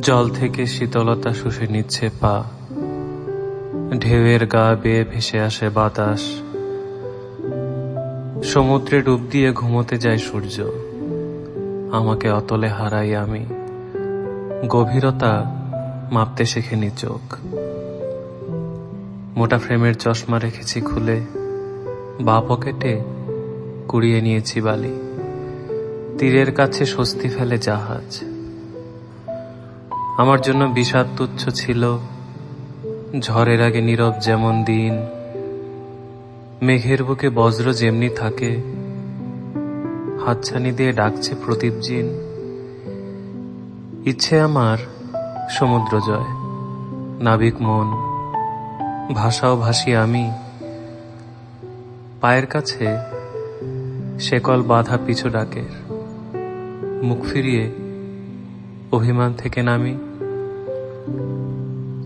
জল থেকে শীতলতা শুষে নিচ্ছে পা। ঢেউয়ের গা বেয়ে ভেসে আসে বাতাস। সমুদ্রে ডুব দিয়ে ঘুমোতে যায় সূর্য। আমাকে অতলে হারাই আমি। গভীরতা মাপতে শেখেনি চোখ। মোটা ফ্রেমের চশমা রেখেছি খুলে। বা পকেটে কুড়িয়ে নিয়েছি বালি। তীরের কাছে স্বস্তি ফেলে জাহাজ। আমার জন্য বিষাদ তুচ্ছ ছিল। ঝড়ের আগে নীরব যেমন দিন, মেঘের বুকে বজ্র যেমনি থাকে, হাতছানি দিয়ে ডাকছে প্রদীপ জিন। ইচ্ছে আমার সমুদ্র জয়, নাবিক মন, ভাষাও ভাসি আমি। পায়ের কাছে শেকল বাধা পিছু ডাকের, মুখ ফিরিয়ে অভিমান থেকে নামি।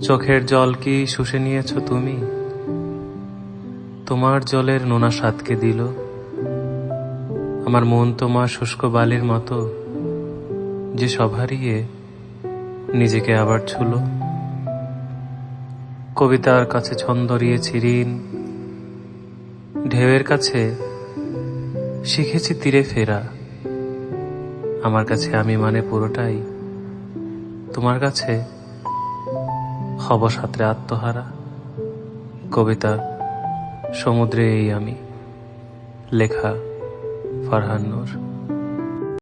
চোখের জল কি শুষে নিয়েছ তুমি? তোমার জলের নোনা স্বাদকে দিল? আমার মন তোমার শুষ্ক বালির মতো, যে সব হারিয়ে নিজেকে আবার ছুলো। কবিতার কাছে ছন্দ দিয়েছি ঋণ, ঢেউয়ের কাছে শিখেছি তীরে ফেরা। আমার কাছে আমি মানে পুরোটাই। তোমার কাছে হব সাঁতরে আত্মহারা। কবিতা সমুদ্রে এই আমি লেখা ফারহান নূর।